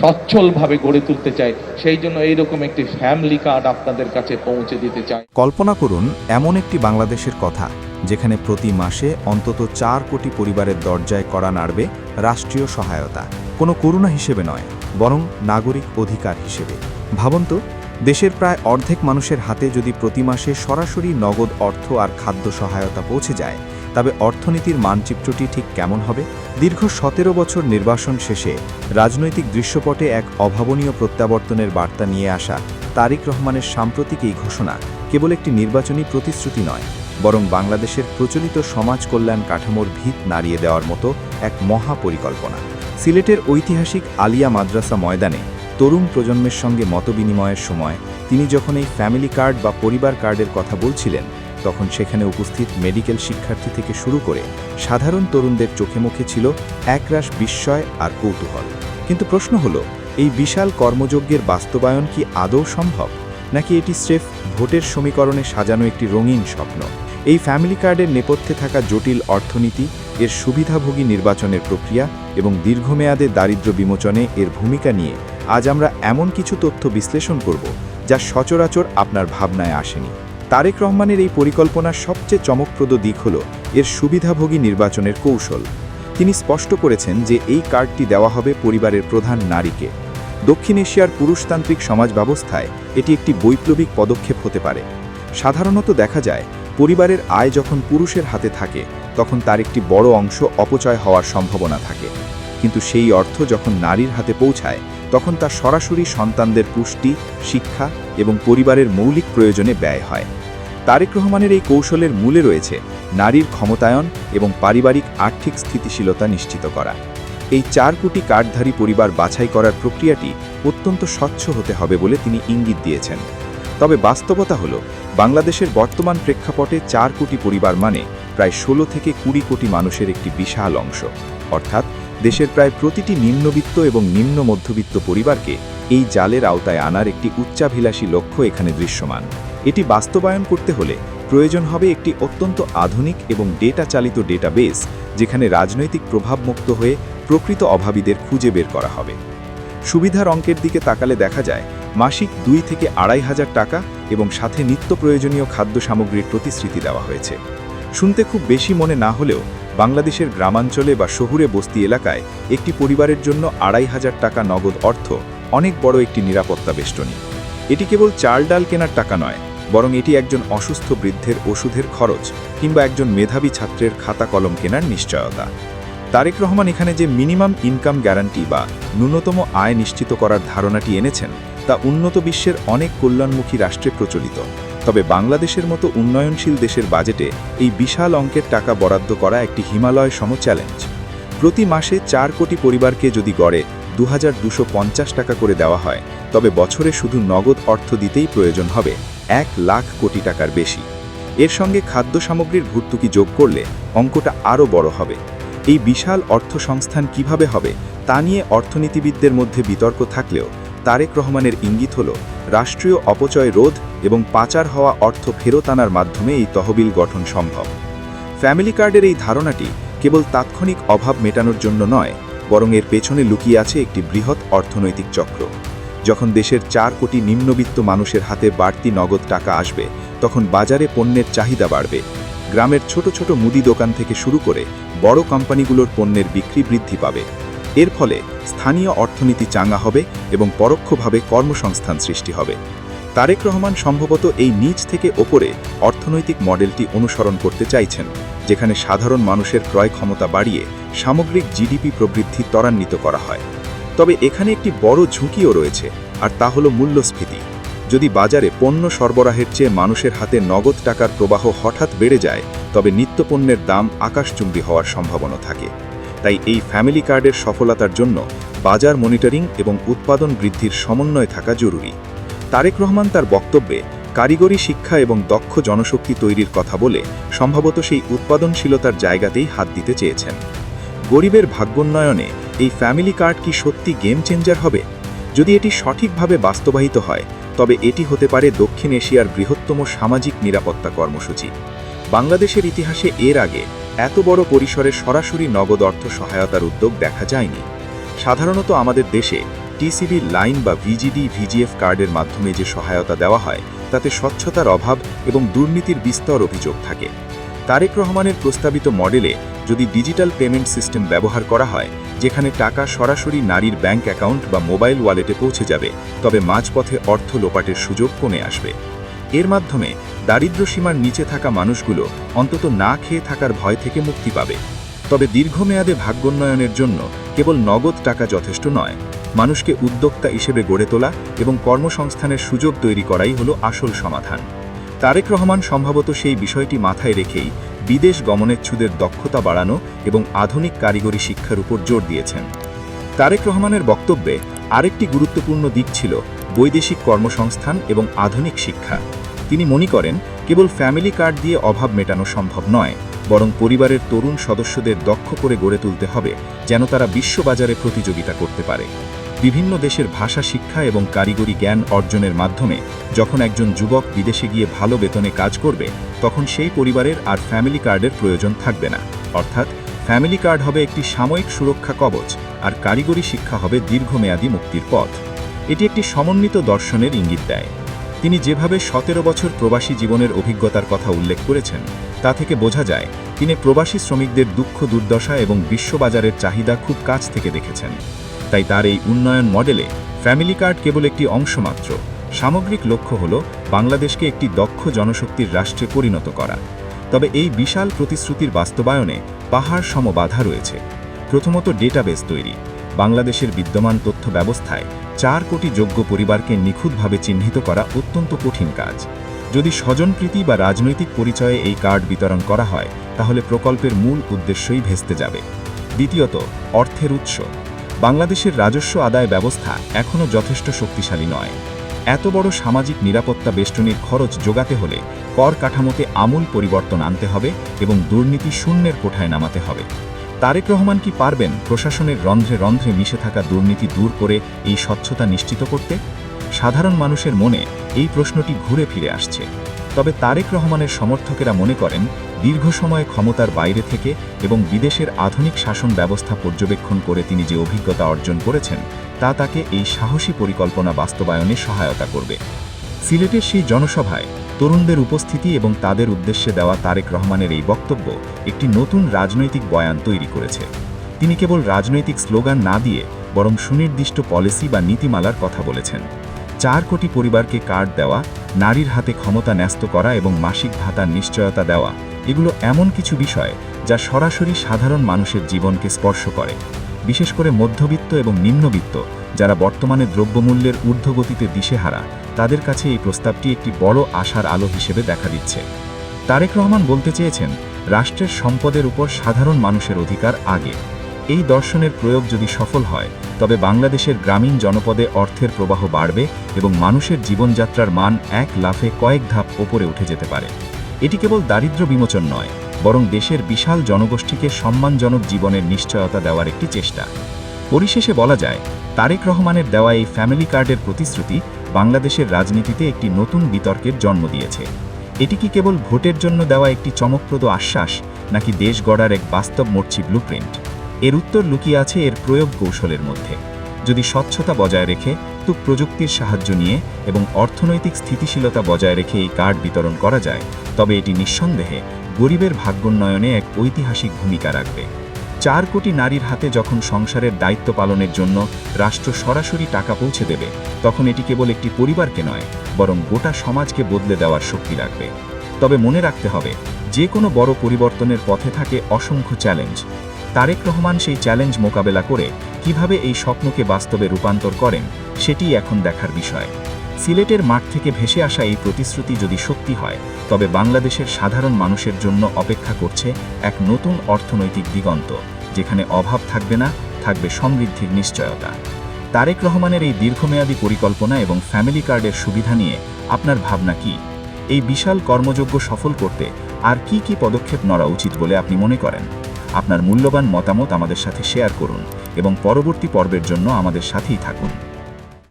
সচ্ছলভাবে গড়ে তুলতে চাই সেই জন্য এইরকম একটি ফ্যামিলি কার্ড আপনাদের কাছে পৌঁছে দিতে চাই। কল্পনা করুন, এমন একটি বাংলাদেশের কথা, যেখানে প্রতি মাসে অন্তত চার কোটি পরিবারের দরজায় করা নাড়বে রাষ্ট্রীয় সহায়তা। কোনো করুণা হিসেবে নয়, বরং নাগরিক অধিকার হিসেবে। ভাবুন তো, দেশের প্রায় অর্ধেক মানুষের হাতে যদি প্রতি মাসে সরাসরি নগদ অর্থ আর খাদ্য সহায়তা পৌঁছে যায় তবে অর্থনীতির মানচিত্রটি ঠিক কেমন হবে? দীর্ঘ সতেরো বছর নির্বাসন শেষে রাজনৈতিক দৃশ্যপটে এক অভাবনীয় প্রত্যাবর্তনের বার্তা নিয়ে আসা তারিক রহমানের সাম্প্রতিক এই ঘোষণা কেবল একটি নির্বাচনী প্রতিশ্রুতি নয়, বরং বাংলাদেশের প্রচলিত সমাজ কল্যাণ কাঠামোর ভিত নাড়িয়ে দেওয়ার মতো এক মহা পরিকল্পনা সিলেটের ঐতিহাসিক আলিয়া মাদ্রাসা ময়দানে তরুণ প্রজন্মের সঙ্গে মতবিনিময়ের সময় তিনি যখন এই ফ্যামিলি কার্ড বা পরিবার কার্ডের কথা বলছিলেন তখন সেখানে উপস্থিত মেডিকেল শিক্ষার্থী থেকে শুরু করে সাধারণ তরুণদের চোখে মুখে ছিল একরাশ বিস্ময় আর কৌতূহল। কিন্তু প্রশ্ন হলো, এই বিশাল কর্মযজ্ঞের বাস্তবায়ন কি আদৌ সম্ভব? নাকি এটি স্রেফ ভোটের সমীকরণে সাজানো একটি রঙিন স্বপ্ন? এই ফ্যামিলি কার্ডের নেপথ্যে থাকা জটিল অর্থনীতি, এর সুবিধাভোগী নির্বাচনের প্রক্রিয়া এবং দীর্ঘমেয়াদে দারিদ্র্য বিমোচনে এর ভূমিকা নিয়ে আজ আমরা এমন কিছু তথ্য বিশ্লেষণ করব যা সচরাচর আপনার ভাবনায় আসেনি। তারেক রহমানের এই পরিকল্পনার সবচেয়ে চমকপ্রদ দিক হল এর সুবিধাভোগী নির্বাচনের কৌশল। তিনি স্পষ্ট করেছেন যে এই কার্ডটি দেওয়া হবে পরিবারের প্রধান নারীকে। দক্ষিণ এশিয়ার পুরুষতান্ত্রিক সমাজ ব্যবস্থায় এটি একটি বৈপ্লবিক পদক্ষেপ হতে পারে। সাধারণত দেখা যায়, পরিবারের আয় যখন পুরুষের হাতে থাকে, তখন তার একটি বড় অংশ অপচয় হওয়ার সম্ভাবনা থাকে। কিন্তু সেই অর্থ যখন নারীর হাতে পৌঁছায়, তখন তা সরাসরি সন্তানদের পুষ্টি, শিক্ষা এবং পরিবারের মৌলিক প্রয়োজনে ব্যয় হয়। তারেক রহমানের এই কৌশলের মূলে রয়েছে নারীর ক্ষমতায়ন এবং পারিবারিক আর্থিক স্থিতিশীলতা নিশ্চিত করা। এই চার কোটি কার্ডধারী পরিবার বাছাই করার প্রক্রিয়াটি অত্যন্ত স্বচ্ছ হতে হবে বলে তিনি ইঙ্গিত দিয়েছেন। তবে বাস্তবতা হল, বাংলাদেশের বর্তমান প্রেক্ষাপটে চার কোটি পরিবার মানে প্রায় ষোলো থেকে কুড়ি কোটি মানুষের একটি বিশাল অংশ। অর্থাৎ দেশের প্রায় প্রতিটি নিম্নবিত্ত এবং নিম্ন মধ্যবিত্ত পরিবারকে এই জালের আওতায় আনার একটি উচ্চাভিলাষী লক্ষ্য এখানে দৃশ্যমান। এটি বাস্তবায়ন করতে হলে প্রয়োজন হবে একটি অত্যন্ত আধুনিক এবং ডেটা চালিত ডেটাবেস, যেখানে রাজনৈতিক প্রভাবমুক্ত হয়ে প্রকৃত অভাবীদের খুঁজে বের করা হবে। সুবিধার অঙ্কের দিকে তাকালে দেখা যায়, মাসিক দুই থেকে আড়াই হাজার টাকা এবং সাথে নিত্য প্রয়োজনীয় খাদ্য সামগ্রীর প্রতিশ্রুতি দেওয়া হয়েছে। শুনতে খুব বেশি মনে না হলেও বাংলাদেশের গ্রামাঞ্চলে বা শহুরে বস্তি এলাকায় একটি পরিবারের জন্য আড়াই হাজার টাকা নগদ অর্থ অনেক বড় একটি নিরাপত্তা বেষ্টনী। এটি কেবল চাল ডাল কেনার টাকা নয়, বরং এটি একজন অসুস্থ বৃদ্ধের ওষুধের খরচ কিংবা একজন মেধাবী ছাত্রের খাতা কলম কেনার নিশ্চয়তা। তারেক রহমান এখানে যে মিনিমাম ইনকাম গ্যারান্টি বা ন্যূনতম আয় নিশ্চিত করার ধারণাটি এনেছেন, তা উন্নত বিশ্বের অনেক কল্যাণমুখী রাষ্ট্রে প্রচলিত। তবে বাংলাদেশের মতো উন্নয়নশীল দেশের বাজেটে এই বিশাল অঙ্কের টাকা বরাদ্দ করা একটি হিমালয় সম চ্যালেঞ্জ। প্রতি মাসে চার কোটি পরিবারকে যদি গড়ে দু টাকা করে দেওয়া হয়। তবে বছরে শুধু নগদ অর্থ দিতেই প্রয়োজন হবে এক লাখ কোটি টাকার বেশি। এর সঙ্গে খাদ্য সামগ্রীর ভর্তুকি যোগ করলে অঙ্কটা আরও বড় হবে। এই বিশাল অর্থ সংস্থান কীভাবে হবে তা নিয়ে অর্থনীতিবিদদের মধ্যে বিতর্ক থাকলেও তারেক রহমানের ইঙ্গিত হল রাষ্ট্রীয় অপচয় রোধ এবং পাচার হওয়া অর্থ ফেরত আনার মাধ্যমে এই তহবিল গঠন সম্ভব। ফ্যামিলি কার্ডের এই ধারণাটি কেবল তাৎক্ষণিক অভাব মেটানোর জন্য নয় বরং এর পেছনে লুকিয়ে আছে একটি বৃহৎ অর্থনৈতিক চক্র। যখন দেশের চার কোটি নিম্নবিত্ত মানুষের হাতে বাড়তি নগদ টাকা আসবে, তখন বাজারে পণ্যের চাহিদা বাড়বে। গ্রামের ছোট ছোট মুদি দোকান থেকে শুরু করে বড় কোম্পানিগুলোর পণ্যের বিক্রি বৃদ্ধি পাবে। এর ফলে স্থানীয় অর্থনীতি চাঙ্গা হবে এবং পরোক্ষভাবে কর্মসংস্থান সৃষ্টি হবে। তারেক রহমান সম্ভবত এই নিচ থেকে ওপরে অর্থনৈতিক মডেলটি অনুসরণ করতে চাইছেন, যেখানে সাধারণ মানুষের ক্রয় ক্ষমতা বাড়িয়ে সামগ্রিক জিডিপি প্রবৃদ্ধি ত্বরান্বিত করা হয়। তবে এখানে একটি বড় ঝুঁকিও রয়েছে, আর তা হল মূল্যস্ফীতি। যদি বাজারে পণ্য সরবরাহের চেয়ে মানুষের হাতে নগদ টাকার প্রবাহ হঠাৎ বেড়ে যায়, তবে নিত্যপণ্যের দাম আকাশচুম্বী হওয়ার সম্ভাবনা থাকে। তাই এই ফ্যামিলি কার্ডের সফলতার জন্য বাজার মনিটরিং এবং উৎপাদন বৃদ্ধির সমন্বয় থাকা জরুরি। তারেক রহমান তার বক্তব্যে, কারিগরি শিক্ষা এবং দক্ষ জনশক্তি তৈরির কথা বলে, সম্ভবত সেই উৎপাদনশীলতার জায়গাতেই হাত দিতে চেয়েছেন। গরিবের ভাগ্যোন্নয়নে এই ফ্যামিলি কার্ড কি সত্যি গেম চেঞ্জার হবে? যদি এটি সঠিকভাবে বাস্তবায়িত হয়, তবে এটি হতে পারে দক্ষিণ এশিয়ার বৃহত্তম সামাজিক নিরাপত্তা কর্মসূচি। বাংলাদেশের ইতিহাসে এর আগে এত বড় পরিসরে সরাসরি নগদ অর্থ সহায়তার উদ্যোগ দেখা যায়নি। সাধারণত আমাদের দেশে টিসিবি লাইন বা ভিজিডি ভিজিএফ কার্ডের মাধ্যমে যে সহায়তা দেওয়া হয়, তাতে স্বচ্ছতার অভাব এবং দুর্নীতির বিস্তর অভিযোগ থাকে। তারেক রহমানের প্রস্তাবিত মডেলে যদি ডিজিটাল পেমেন্ট সিস্টেম ব্যবহার করা হয়, যেখানে টাকা সরাসরি নারীর ব্যাংক অ্যাকাউন্ট বা মোবাইল ওয়ালেটে পৌঁছে যাবে, তবে মাঝপথে অর্থ লোপাটের সুযোগ কমে আসবে। এর মাধ্যমে দারিদ্র্য সীমার নিচে থাকা মানুষগুলো অন্তত না খেয়ে থাকার ভয় থেকে মুক্তি পাবে। তবে দীর্ঘমেয়াদে ভাগ্যোন্নয়নের জন্য কেবল নগদ টাকা যথেষ্ট নয়, মানুষকে উদ্যোক্তা হিসেবে গড়ে তোলা এবং কর্মসংস্থানের সুযোগ তৈরি করাই হলো আসল সমাধান। তারেক রহমান সম্ভবত সেই বিষয়টি মাথায় রেখেই বিদেশ গমনেচ্ছুদের দক্ষতা বাড়ানো এবং আধুনিক কারিগরি শিক্ষার উপর জোর দিয়েছেন। তারেক রহমানের বক্তব্যে আরেকটি গুরুত্বপূর্ণ দিক ছিল বৈদেশিক কর্মসংস্থান এবং আধুনিক শিক্ষা। তিনি মনে করেন, কেবল ফ্যামিলি কার্ড দিয়ে অভাব মেটানো সম্ভব নয়, বরং পরিবারের তরুণ সদস্যদের দক্ষ করে গড়ে তুলতে হবে, যেন তারা বিশ্ববাজারে প্রতিযোগিতা করতে পারে। বিভিন্ন দেশের ভাষা, শিক্ষা এবং কারিগরি জ্ঞান অর্জনের মাধ্যমে যখন একজন যুবক বিদেশে গিয়ে ভালো বেতনে কাজ করবে, তখন সেই পরিবারের আর ফ্যামিলি কার্ডের প্রয়োজন থাকবে না। অর্থাৎ, ফ্যামিলি কার্ড হবে একটি সাময়িক সুরক্ষা কবচ আর কারিগরি শিক্ষা হবে দীর্ঘমেয়াদী মুক্তির পথ। এটি একটি সমন্বিত দর্শনের ইঙ্গিত দেয়। তিনি যেভাবে সতেরো বছর প্রবাসী জীবনের অভিজ্ঞতার কথা উল্লেখ করেছেন, তা থেকে বোঝা যায়, তিনি প্রবাসী শ্রমিকদের দুঃখ, দুর্দশা এবং বিশ্ববাজারের চাহিদা খুব কাছ থেকে দেখেছেন। তাই তার এই উন্নয়ন মডেলে ফ্যামিলি কার্ড কেবল একটি অংশ মাত্র। সামগ্রিক লক্ষ্য হল বাংলাদেশকে একটি দক্ষ জনশক্তির রাষ্ট্রে পরিণত করা। তবে এই বিশাল প্রতিশ্রুতির বাস্তবায়নে পাহাড় সম বাধা রয়েছে। প্রথমত ডেটাবেস তৈরি। বাংলাদেশের বিদ্যমান তথ্য ব্যবস্থায় চার কোটি যোগ্য পরিবারকে নিখুঁতভাবে চিহ্নিত করা অত্যন্ত কঠিন কাজ। যদি স্বজনপ্রীতি বা রাজনৈতিক পরিচয়ে এই কার্ড বিতরণ করা হয়, তাহলে প্রকল্পের মূল উদ্দেশ্যই ভেস্তে যাবে। দ্বিতীয়ত, অর্থের উৎস। বাংলাদেশের রাজস্ব আদায় ব্যবস্থা এখনও যথেষ্ট শক্তিশালী নয়। এত বড় সামাজিক নিরাপত্তা বেষ্টনীর খরচ যোগাতে হলে কর কাঠামোতে আমূল পরিবর্তন আনতে হবে এবং দুর্নীতি শূন্যের কোঠায় নামাতে হবে। তারেক রহমান কি পারবেন প্রশাসনের রন্ধ্রে রন্ধ্রে মিশে থাকা দুর্নীতি দূর করে এই স্বচ্ছতা নিশ্চিত করতে? সাধারণ মানুষের মনে এই প্রশ্নটি ঘুরে ফিরে আসছে। তবে তারেক রহমানের সমর্থকেরা মনে করেন, দীর্ঘ সময় ক্ষমতার বাইরে থেকে এবং বিদেশের আধুনিক শাসন ব্যবস্থা পর্যবেক্ষণ করে তিনি যে অভিজ্ঞতা অর্জন করেছেন, তা তাকে এই সাহসী পরিকল্পনা বাস্তবায়নে সহায়তা করবে। সিলেটের সেই জনসভায় তরুণদের উপস্থিতি এবং তাদের উদ্দেশ্যে দেওয়া তারেক রহমানের এই বক্তব্য একটি নতুন রাজনৈতিক বয়ান তৈরি করেছে। তিনি কেবল রাজনৈতিক স্লোগান না দিয়ে বরং সুনির্দিষ্ট পলিসি বা নীতিমালার কথা বলেছেন। চার কোটি পরিবারকে কার্ড দেওয়া, নারীর হাতে ক্ষমতা ন্যস্ত করা এবং মাসিক ভাতার নিশ্চয়তা দেওয়া, এগুলো এমন কিছু বিষয় যা সরাসরি সাধারণ মানুষের জীবনকে স্পর্শ করে। বিশেষ করে মধ্যবিত্ত এবং নিম্নবিত্ত, যারা বর্তমানে দ্রব্যমূল্যের ঊর্ধ্বগতিতে দিশেহারা, তাদের কাছে এই প্রস্তাবটি একটি বড় আশার আলো হিসেবে দেখা দিচ্ছে। তারেক রহমান বলতে চেয়েছেন, রাষ্ট্রের সম্পদের উপর সাধারণ মানুষের অধিকার আগে। এই দর্শনের প্রয়োগ যদি সফল হয়, তবে বাংলাদেশের গ্রামীণ জনপদে অর্থের প্রবাহ বাড়বে এবং মানুষের জীবনযাত্রার মান এক লাফে কয়েক ধাপ ওপরে উঠে যেতে পারে। এটি কেবল দারিদ্র্য বিমোচন নয়, বরং দেশের বিশাল জনগোষ্ঠীকে সম্মানজনক জীবনের নিশ্চয়তা দেওয়ার একটি চেষ্টা। পরিশেষে বলা যায়, তারেক রহমানের দেওয়া এই ফ্যামিলি কার্ডের প্রতিশ্রুতি বাংলাদেশের রাজনীতিতে একটি নতুন বিতর্কের জন্ম দিয়েছে। এটি কি কেবল ভোটের জন্য দেওয়া একটি চমকপ্রদ আশ্বাস, নাকি দেশ গড়ার এক বাস্তব মর্চি ব্লুপ্রিন্ট এর উত্তর লুকিয়ে আছে এর প্রয়োগ কৌশলের মধ্যে। যদি স্বচ্ছতা বজায় রেখে তো প্রযুক্তির সাহায্য নিয়ে এবং অর্থনৈতিক স্থিতিশীলতা বজায় রেখে এই কার্ড বিতরণ করা যায়, তবে এটি নিঃসন্দেহে গরিবের ভাগ্যোন্নয়নে এক ঐতিহাসিক ভূমিকা রাখবে। চার কোটি নারীর হাতে যখন সংসারের দায়িত্ব পালনের জন্য রাষ্ট্র সরাসরি টাকা পৌঁছে দেবে, তখন এটি কেবল একটি পরিবারকে নয়, বরং গোটা সমাজকে বদলে দেওয়ার শক্তি রাখবে। তবে মনে রাখতে হবে, যে কোনো বড় পরিবর্তনের পথে থাকে অসংখ্য চ্যালেঞ্জ তারেক রহমান সেই চ্যালেঞ্জ মোকাবেলা করে কীভাবে এই স্বপ্নকে বাস্তবে রূপান্তর করেন, সেটি এখন দেখার বিষয়। সিলেটের মাঠ থেকে ভেসে আসা এই প্রতিশ্রুতি যদি সত্যি হয়, তবে বাংলাদেশের সাধারণ মানুষের জন্য অপেক্ষা করছে এক নতুন অর্থনৈতিক দিগন্ত, যেখানে অভাব থাকবে না, থাকবে সমৃদ্ধির নিশ্চয়তা। তারেক রহমানের এই দীর্ঘমেয়াদী পরিকল্পনা এবং ফ্যামিলি কার্ডের সুবিধা নিয়ে আপনার ভাবনা কি? এই বিশাল কর্মযোগ্য সফল করতে আর কি কি পদক্ষেপ নেওয়া উচিত বলে আপনি মনে করেন? আপনার মূল্যবান মতামত আমাদের সাথে শেয়ার করুন এবং পরবর্তী পর্বের জন্য আমাদের সাথেই থাকুন।